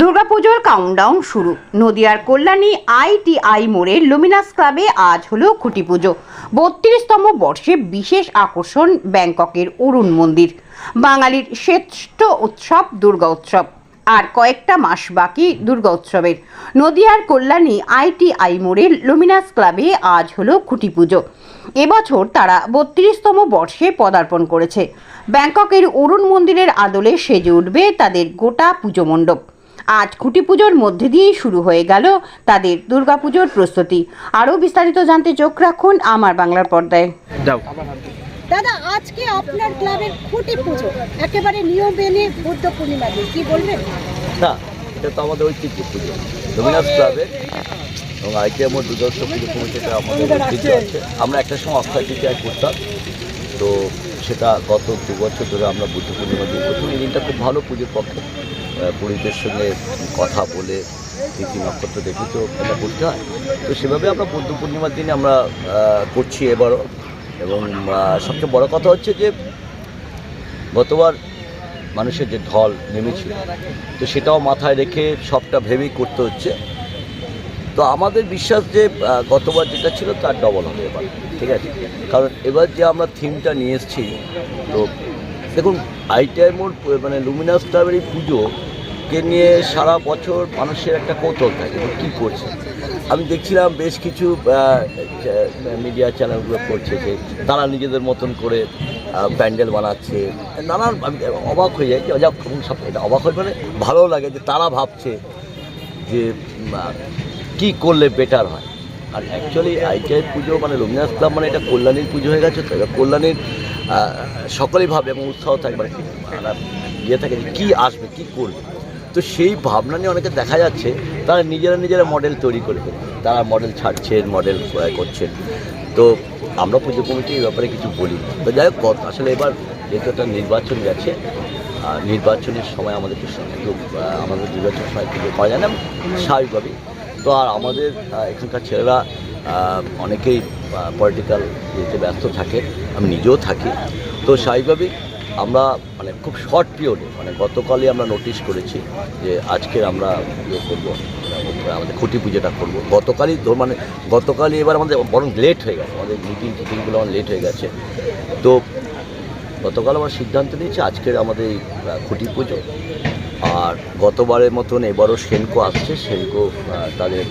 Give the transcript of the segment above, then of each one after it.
দুর্গাপুজোর কাউন্টডাউন শুরু। নদিয়ার কল্যাণী আইটিআই মোড়ের লুমিনাস ক্লাবে আজ হলো খুঁটি পুজো। বত্রিশতম বর্ষে বিশেষ আকর্ষণ ব্যাংককের অরুণ মন্দির। বাঙালির শ্রেষ্ঠ উৎসব দুর্গা উৎসব। আর কয়েকটা মাস বাকি দুর্গা উৎসবের। নদিয়ার কল্যাণী আইটিআই মোড়ের লুমিনাস ক্লাবে আজ হলো খুঁটি পুজো। এবছর তারা বত্রিশতম বর্ষে পদার্পণ করেছে। ব্যাংককের অরুণ মন্দিরের আদলে সেজে উঠবে তাদের গোটা পুজো মণ্ডপ। আজ খুঁটি পুজোর মধ্যে দিয়েই শুরু হয়ে গেল তাদের দুর্গাপুজোর প্রস্তুতি। আরও বিস্তারিত জানতে চোখ রাখুন আমার বাংলার পর্দায়। দাদা আজকে আপনার ক্লাবের খুঁটি পুজো একেবারে নিয়ম মেনে বুদ্ধ পূর্ণিমা দিন কি বলবেন? না এটা তো আমাদের ঐতিহ্য পুজো। রবীন্দ্রনাথ ক্লাবের এবং আইটিএম দুর্দর্শ পুজো কমিটিতে আমাদের ঐতিহ্য আছে। আমরা একটা সময় অক্ষয় তৃতীয় করতাম। তো সেটা গত দু বছর ধরে আমরা বুদ্ধ পূর্ণিমা দিন করতাম এই দিনটা খুব ভালো পুজোর পক্ষে। আহ, পুরীদের সঙ্গে কথা বলে তিথি নক্ষত্র দেখি তো এটা করতে হয়। তো সেভাবে আমরা বুদ্ধ পূর্ণিমার দিনে আমরা করছি এবারও। এবং সবচেয়ে বড় কথা হচ্ছে যে গতবার মানুষের যে ঢল নেমেছিল তো সেটাও মাথায় রেখে সবটা ভেবেই করতে হচ্ছে। তো আমাদের বিশ্বাস যে গতবার যেটা ছিল তার ডবল হবে এবার ঠিক আছে? কারণ এবার যে আমরা থিমটা নিয়ে এসেছি তো দেখুন আইটিআই মোড় মানে লুমিনাস ক্লাবের এই পুজোকে নিয়ে সারা বছর মানুষের একটা কৌতূহল থাকে কী করছে। আমি দেখছিলাম বেশ কিছু মিডিয়া চ্যানেলগুলো করছে যে তারা নিজেদের মতন করে প্যান্ডেল বানাচ্ছে। নানান অবাক হয়ে যাই যে সব এটা অবাক হয়ে মানে ভালো লাগে যে তারা ভাবছে যে কি করলে বেটার হয়। আর অ্যাকচুয়ালি আইটিআই পুজো মানে রবীন্দ্রনাথ ক্লাব মানে এটা কল্যাণীর পুজো হয়ে গেছে, তো কল্যাণীর সকলেই ভাবে এবং উৎসাহ থাকে মানে ইয়ে থাকে যে কী আসবে কী করবে। তো সেই ভাবনা নিয়ে অনেকে দেখা যাচ্ছে তারা নিজেরা নিজেরা মডেল তৈরি করে ফেলছে। তারা মডেল ছাড়ছেন মডেল করছেন। তো আমরা পুজো কমিটি এই ব্যাপারে কিছু বলি। তো যাই হোক আসলে এবার যেহেতু একটা নির্বাচন গেছে নির্বাচনের সময় আমাদের আহ, আমাদের নির্বাচনের সময় পুজো করা যায় না স্বাভাবিকভাবেই। তো আর আমাদের এখানকার ছেলেরা অনেকেই পলিটিক্যাল ইয়েতে ব্যস্ত থাকে, আমি নিজেও থাকি। তো স্বাভাবিকভাবেই আমরা মানে খুব শর্ট পিরিয়ডে মানে গতকালই আমরা নোটিশ করেছি যে আজকে আমরা ইয়ে করব আমাদের খুঁটি পুজোটা করব। গতকালই মানে গতকালই এবার আমাদের বরং লেট হয়ে গেছে, আমাদের মিটিং টিটিংগুলো আমার লেট হয়ে গেছে। তো গতকাল আমার সিদ্ধান্ত নিয়েছি আজকের আমাদের এই খুঁটি পুজো। আর গতবারের মতন এবারও সেনকো আসছে, সেনকো তাদের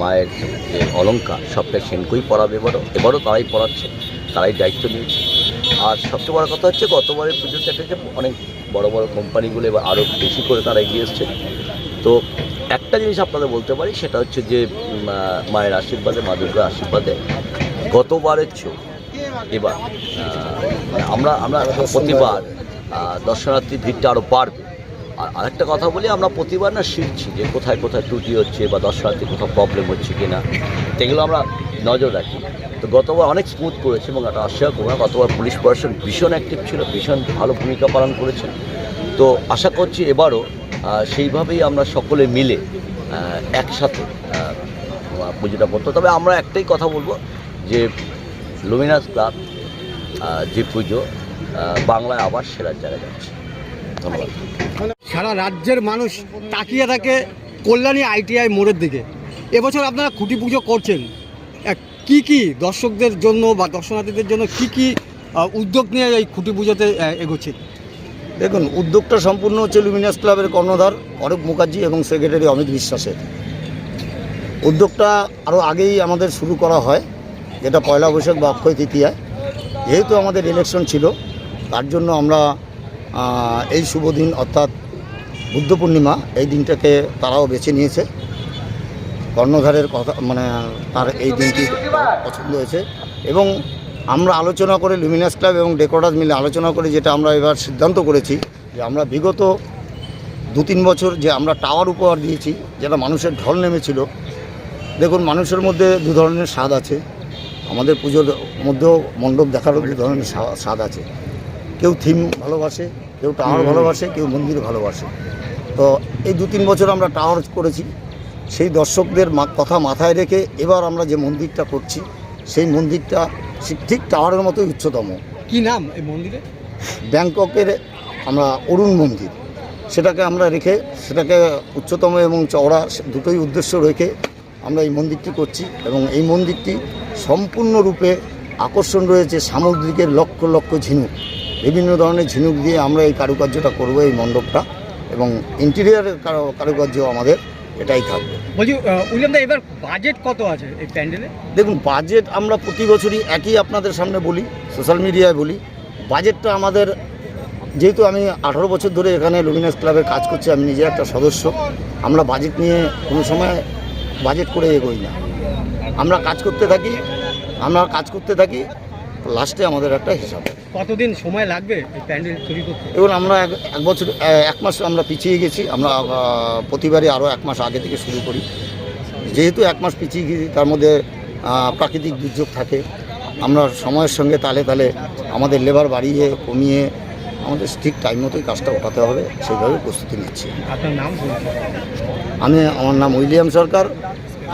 মায়ের যে অলঙ্কার সবটা সেনকোই পড়াবে এবারও এবারও তারাই পড়াচ্ছে তারাই দায়িত্ব নিয়েছে। আর সবচেয়ে বড় কথা হচ্ছে গতবারের পুজোতে একটা যে অনেক বড় বড় কোম্পানিগুলো এবার আরও বেশি করে তারা এগিয়ে এসছে। তো একটা জিনিস আপনাদের বলতে পারি, সেটা হচ্ছে যে মায়ের আশীর্বাদে, মা দুর্গার আশীর্বাদে গতবারের চেয়েও এবার মানে আমরা আমরা প্রতিবার দর্শনার্থী ভিড়টা আরও বাড়বে। আর আরেকটা কথা বলি, আমরা প্রতিবার না শিখছি যে কোথায় কোথায় ত্রুটি হচ্ছে বা দর্শনার্থী কোথাও প্রবলেম হচ্ছে কি না সেগুলো আমরা নজর রাখি। তো গতবার অনেক স্মুথ করেছে এবং একটা অস্বীকার করব না গতবার পুলিশ প্রশাসন ভীষণ অ্যাক্টিভ ছিল, ভীষণ ভালো ভূমিকা পালন করেছে। তো আশা করছি এবারও সেইভাবেই আমরা সকলে মিলে একসাথে পুজোটা করতো। তবে আমরা একটাই কথা বলব যে লুমিনাস ক্লাব যে পুজো বাংলায় আবার সেরার জায়গায় যাচ্ছে। ধন্যবাদ। সারা রাজ্যের মানুষ তাকিয়ে থাকে কল্যাণী আইটিআই মোড়ের দিকে। এবছর আপনারা খুঁটি পুজো করছেন। কি কি দর্শকদের জন্য বা দর্শনার্থীদের জন্য কি কি উদ্যোগ নিয়ে এই খুঁটি পুজোতে এগোচ্ছে? দেখুন, উদ্যোগটা সম্পূর্ণ হচ্ছে লুমিনাস ক্লাবের কর্ণধার অরূপ মুখার্জি এবং সেক্রেটারি অমিত বিশ্বাসের। উদ্যোগটা আরও আগেই আমাদের শুরু করা হয়, যেটা পয়লা বৈশাখ বা অক্ষয় তৃতীয়ায়। যেহেতু আমাদের ইলেকশন ছিল, তার জন্য আমরা এই শুভ দিন অর্থাৎ বুদ্ধ পূর্ণিমা, এই দিনটাকে তারাও বেছে নিয়েছে। কর্ণধারের কথা মানে তার এই দিনটি পছন্দ হয়েছে। এবং আমরা আলোচনা করে লুমিনাস ক্লাব এবং ডেকোরাস মিলে আলোচনা করে, যেটা আমরা এবার সিদ্ধান্ত করেছি যে আমরা বিগত দু তিন বছর যে আমরা টাওয়ার উপহার দিয়েছি, যেটা মানুষের ঢল নেমেছিল। দেখুন, মানুষের মধ্যে দু ধরনের স্বাদ আছে। আমাদের পুজোর মধ্যেও মণ্ডপ দেখারও দু ধরনের স্বা- স্বাদ আছে। কেউ থিম ভালোবাসে কেউ টাওয়ার ভালোবাসে কেউ মন্দির ভালোবাসে। তো এই দু তিন বছর আমরা টাওয়ার করেছি। সেই দর্শকদের কথা মাথায় রেখে এবার আমরা যে মন্দিরটা করছি সেই মন্দিরটা ঠিক টাওয়ারের মতোই উচ্চতম। কি নাম এই মন্দিরে? ব্যাংককের আমরা অরুণ মন্দির। সেটাকে আমরা রেখে সেটাকে উচ্চতম এবং চওড়া দুটোই উদ্দেশ্য রেখে আমরা এই মন্দিরটি করছি এবং এই মন্দিরটি সম্পূর্ণরূপে আকর্ষণ রয়েছে সামুদ্রিকের লক্ষ লক্ষ ঝিনুক। বিভিন্ন ধরনের ঝিনুক দিয়ে আমরা এই কারুকার্যটা করব এই মণ্ডপটা। এবং ইন্টেরিয়ারের কারু- কারুকার্য আমাদের এটাই থাকবে। বলছি এবার বাজেট কত আছে এই প্যান্ডেলে? দেখুন বাজেট আমরা প্রতি বছরই একই আপনাদের সামনে বলি সোশ্যাল মিডিয়ায় বলি। বাজেটটা আমাদের যেহেতু আমি আঠারো বছর ধরে এখানে লুমিনাস ক্লাবে কাজ করছি আমি নিজে একটা সদস্য আমরা বাজেট নিয়ে কোনো সময় বাজেট করে এগোই না। আমরা কাজ করতে থাকি আমরা কাজ করতে থাকি লাস্টে আমাদের একটা হিসাব। কতদিন সময় লাগবে প্যান্ডেল তৈরি করতে? এবং আমরা এক এক বছর এক মাস আমরা পিছিয়ে গেছি। আমরা প্রতিবারই আরও এক মাস আগে থেকে শুরু করি। যেহেতু এক মাস পিছিয়ে গেছি তার মধ্যে প্রাকৃতিক দুর্যোগ থাকে। আমরা সময়ের সঙ্গে তালে তালে আমাদের লেবার বাড়িয়ে কমিয়ে আমাদের ঠিক টাইম মতোই কাজটা ওঠাতে হবে সেইভাবে প্রস্তুতি নিচ্ছি। আপনার নাম আমি আমার নাম উইলিয়াম সরকার।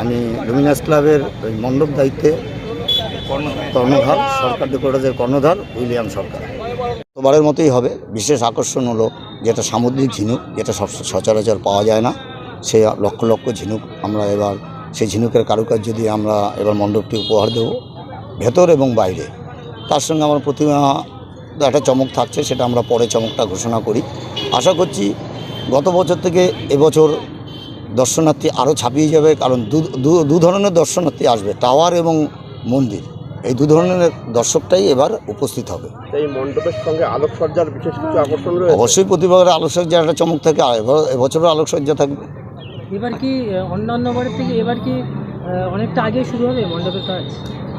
আমি লুমিনাস ক্লাবের ওই মণ্ডপ দায়িত্বে কর্ণধার। সরকার ডেকোরেটারের কর্ণধার, উইলিয়াম সরকার। তোবারের মতোই হবে, বিশেষ আকর্ষণ হলো যেটা সামুদ্রিক ঝিনুক, যেটা সচরাচর পাওয়া যায় না, সে লক্ষ লক্ষ ঝিনুক আমরা এবার, সেই ঝিনুকের কারুকার্য দিয়ে আমরা এবার মণ্ডপটি উপহার দেব, ভেতর এবং বাইরে। তার সঙ্গে আমার প্রতিমা একটা চমক থাকছে, সেটা আমরা পরে চমকটা ঘোষণা করি। আশা করছি গত বছর থেকে এবছর দর্শনার্থী আরও ছাপিয়ে যাবে, কারণ দু ধরনের দর্শনার্থী আসবে, টাওয়ার এবং মন্দির। এই দু ধরনের দর্শকটাই এবার উপস্থিত হবে। এই মণ্ডপের সঙ্গে আলোকসজ্জার বিশেষ কিছু আকর্ষণ রয়েছে? অবশ্যই প্রতিবারের আলোকসজ্জা একটা চমক থাকে আর এবছরও আলোকসজ্জা থাকবে। এবার কি অন্যান্য বারের থেকে এবার কি অনেকটা আগে শুরু হবে মণ্ডপের কাজ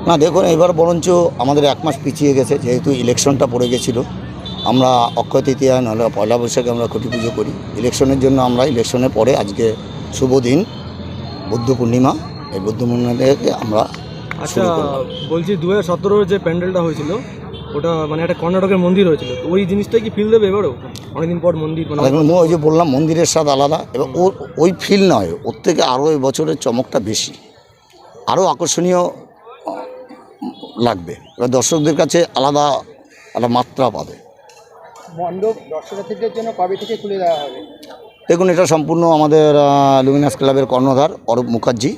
না দেখুন এবার বরঞ্চ আমাদের এক মাস পিছিয়ে গেছে যেহেতু ইলেকশনটা পড়ে গেছিল। আমরা অক্ষয় তৃতীয়া নাহলে পয়লা বৈশাখে আমরা খুঁটি পুজো করি। ইলেকশনের জন্য আমরা ইলেকশনের পরে আজকে শুভ দিন বুদ্ধ পূর্ণিমা। এই বুদ্ধ পূর্ণিমা থেকে আমরা আচ্ছা বলছি দু হাজার সতেরোর যে প্যান্ডেলটা হয়েছিল ওটা মানে একটা কর্ণাটকের মন্দির হয়েছিল। তো ওই জিনিসটাই কি ফিল দেবে এবারও? অনেকদিন পর মন্দির মানে দেখুন ওই যে বললাম মন্দিরের স্বাদ আলাদা। এবার ওর ওই ফিল নয় ওর থেকে আরও এবছরের চমকটা বেশি। আরও আকর্ষণীয় লাগবে। এবার দর্শকদের কাছে আলাদা একটা মাত্রা পাবে। মণ্ডপ দর্শনার্থীদের জন্য কবে থেকে খুলে দেওয়া হবে? দেখুন এটা সম্পূর্ণ আমাদের লুমিনাস ক্লাবের কর্ণধার অরূপ মুখার্জি।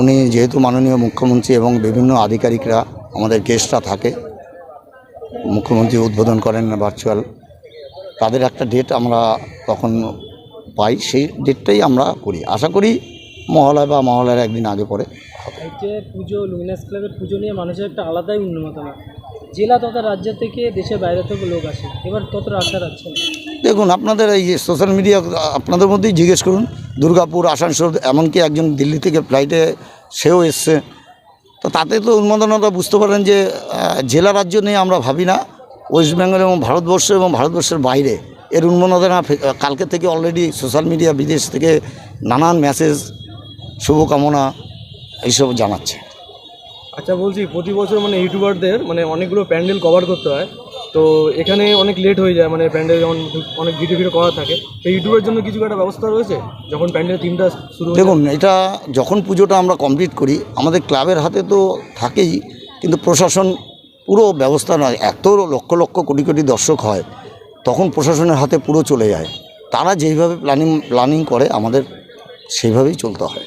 উনি যেহেতু মাননীয় মুখ্যমন্ত্রী এবং বিভিন্ন আধিকারিকরা আমাদের গেস্টরা থাকে, মুখ্যমন্ত্রী উদ্বোধন করেন ভার্চুয়াল তাদের একটা ডেট আমরা তখন পাই, সেই ডেটটাই আমরা করি। আশা করি মহালয় বা মহালয়ের একদিন আগে পরে পুজো লুমিনাস ক্লাবের পুজো নিয়ে মানুষের একটা আলাদাই উন্মাদনা। জেলা তথা রাজ্য থেকে দেশের বাইরে থেকে লোক আসে। এবার কতটা আশা রাখছেন দেখুন, আপনাদের এই সোশ্যাল মিডিয়া আপনাদের মধ্যেই জিজ্ঞেস করুন, দুর্গাপুর, আসানসোল, এমনকি একজন দিল্লি থেকে ফ্লাইটে সেও এসছে। তো তাতে তো উন্মাদনাটা বুঝতে পারেন যে জেলা রাজ্য নিয়ে আমরা ভাবি না ওয়েস্ট বেঙ্গল এবং ভারতবর্ষ এবং ভারতবর্ষের বাইরে। এর উন্মাদনা কালকে থেকে অলরেডি সোশ্যাল মিডিয়া বিদেশ থেকে নানান মেসেজ শুভকামনা, এইসব জানাচ্ছে। আচ্ছা বলছি, প্রতি বছর মানে ইউটিউবারদের মানে অনেকগুলো প্যান্ডেল কভার করতে হয়। তো এখানে অনেক লেট হয়ে যায় মানে প্যান্ডেল যখন অনেক ভিডিও ভিডিও করা থাকে তো ইউটিউবের জন্য কিছু একটা ব্যবস্থা রয়েছে? যখন প্যান্ডেল তিনটা শুরু দেখুন এটা যখন পুজোটা আমরা কমপ্লিট করি আমাদের ক্লাবের হাতে তো থাকেই কিন্তু প্রশাসন পুরো ব্যবস্থা নয় এত লক্ষ লক্ষ কোটি কোটি দর্শক হয় তখন প্রশাসনের হাতে পুরো চলে যায়। তারা যেইভাবে প্ল্যানিং প্ল্যানিং করে আমাদের সেইভাবেই চলতে হয়।